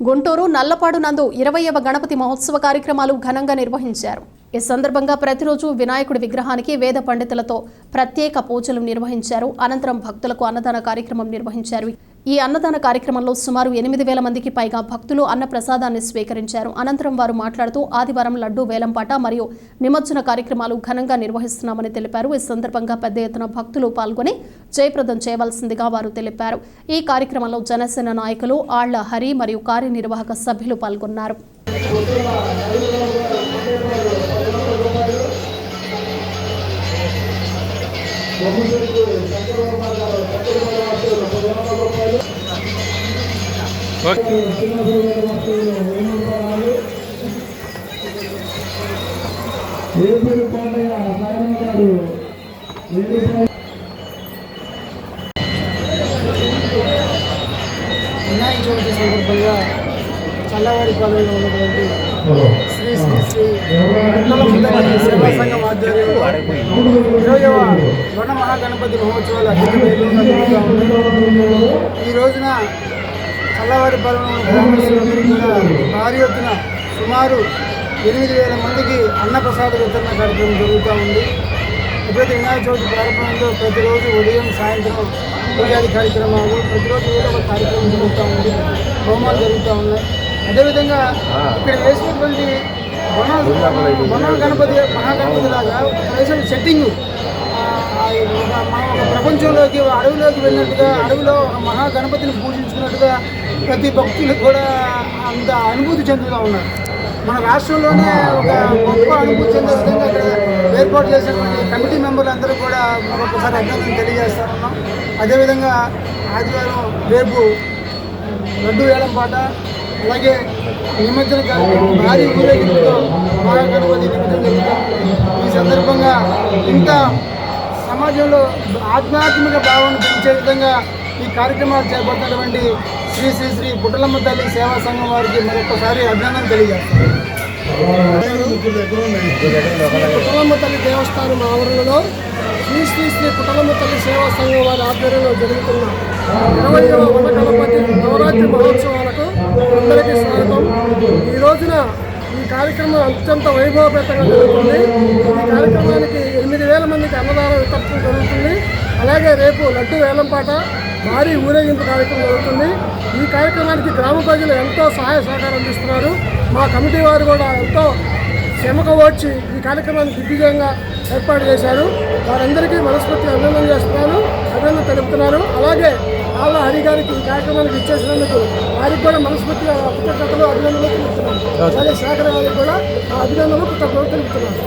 గుంటూరు నల్లపాడు నందు ఇరవయవ గణపతి మహోత్సవ కార్యక్రమాలు ఘనంగా నిర్వహించారు. ఈ సందర్భంగా ప్రతిరోజు వినాయకుడి విగ్రహానికి వేద పండితులతో ప్రత్యేక పూజలు నిర్వహించారు. అనంతరం భక్తులకు అన్నదాన కార్యక్రమం నిర్వహించారు. ఈ అన్నదాన కార్యక్రమంలో సుమారు ఎనిమిది వేల మందికి పైగా భక్తులు అన్న ప్రసాదాన్ని స్వీకరించారు. అనంతరం వారు మాట్లాడుతూ ఆదివారం లడ్డు వేలంపాట మరియు నిమజ్జన కార్యక్రమాలు ఘనంగా నిర్వహిస్తున్నామని తెలిపారు. ఈ సందర్భంగా పెద్ద ఎత్తున భక్తులు పాల్గొని జయప్రదం చేయవలసిందిగా వారు తెలిపారు. ఈ కార్యక్రమంలో జనసేన నాయకులు ఆళ్ళ హరి మరియు కార్యనిర్వాహక సభ్యులు పాల్గొన్నారు. వినాయక చవితి సందర్భంగా చల్లవారి కాలంలో ఉన్నటువంటి శ్రీ శ్రీ శ్రీ సేవా సంఘం ఆధ్వర్యంలో ఇరవయవ వన మహాగణపతి మహోత్సవాలు అత్యంత ఈ రోజున చల్లవారి పాలన భారీ ఎత్తున సుమారు ఎనిమిది వేల మందికి అన్నప్రసాద వితరణ కార్యక్రమం జరుగుతూ ఉంది. ఎప్పుడైతే వినాయక చవితి ప్రారంభంలో ప్రతిరోజు ఉదయం సాయంత్రం పూజాది కార్యక్రమాలు ప్రతిరోజు ఏదో ఒక కార్యక్రమం జరుగుతూ ఉంది. హోమాలు జరుగుతూ ఉన్నాయి. అదేవిధంగా ఇక్కడ వేసినటువంటి వన వన గణపతి మహాగణపతి లాగా వేసిన సెట్టింగ్ ప్రపంచంలోకి అడవిలోకి వెళ్ళినట్టుగా అడవిలో ఒక మహాగణపతిని పూజించుకున్నట్టుగా ప్రతి భక్తులకు కూడా అంత అనుభూతి చెందుతూ ఉన్నారు. మన రాష్ట్రంలోనే ఒక గొప్ప అనుభూతి చెందే విధంగా ఇక్కడ ఏర్పాటు చేసినటువంటి కమిటీ మెంబర్లు అందరూ కూడా మరొకసారి అభినందన తెలియజేస్తా ఉన్నాం. అదేవిధంగా ఆదివారం రేపు లడ్డు వేలం పాట అలాగే నిమజ్జన కార్యక్రమం భారీ ఊరేగింపుతో మహాగణపతి నిమజ్జనం జరుగుతాం ఈ సందర్భంగా ఇంత సమాజంలో ఆధ్యాత్మిక భావాన్ని పెంచే విధంగా ఈ కార్యక్రమాలు చేపట్టినటువంటి శ్రీ శ్రీ శ్రీ పుట్టలమ్మ తల్లి సేవా సంఘం వారికి మరొకసారి అభినందన తెలియజేస్తాను. పుట్టలమ్మ తల్లి దేవస్థానం ఆవరణలో శ్రీ శ్రీ శ్రీ పుట్టలమ్మ తల్లి సేవా సంఘం వారి ఆధ్వర్యంలో జరుగుతున్న ఇరవైవ వన నవరాత్రి మహోత్సవాలకు అందరికీ స్వాగతం. ఈ రోజున ఈ కార్యక్రమం అత్యంత వైభవపేతంగా జరుగుతుంది. ఈ కార్యక్రమానికి ఎనిమిది వేల మందికి అన్నదాన వితరణ జరుగుతుంది. అలాగే రేపు లడ్డు వేలంపాట భారీ ఊరేగింపు కార్యక్రమం జరుగుతుంది. ఈ కార్యక్రమానికి గ్రామ ప్రజలు ఎంతో సహాయ సహకారం అందిస్తున్నారు. మా కమిటీ వారు కూడా ఎంతో శ్రమకు వచ్చి ఈ కార్యక్రమాన్ని దిగ్విజయంగా ఏర్పాటు చేశారు. వారందరికీ మనస్ఫూర్తిగా అభినందన చేస్తున్నాను. అభినందన తెలుపుతున్నారు అలాగే ఆళ్ళ హరి గారికి ఈ కార్యక్రమానికి ఇచ్చేసినందుకు వారికి కూడా మనస్ఫూర్తిగా కృతజ్ఞతలు అభినందనలు తెలుపుతున్నాను. అలాగే శాఖ వారికి కూడా ఆ అభినందనలు కృతజ్ఞతలు తెలుపుతున్నాను.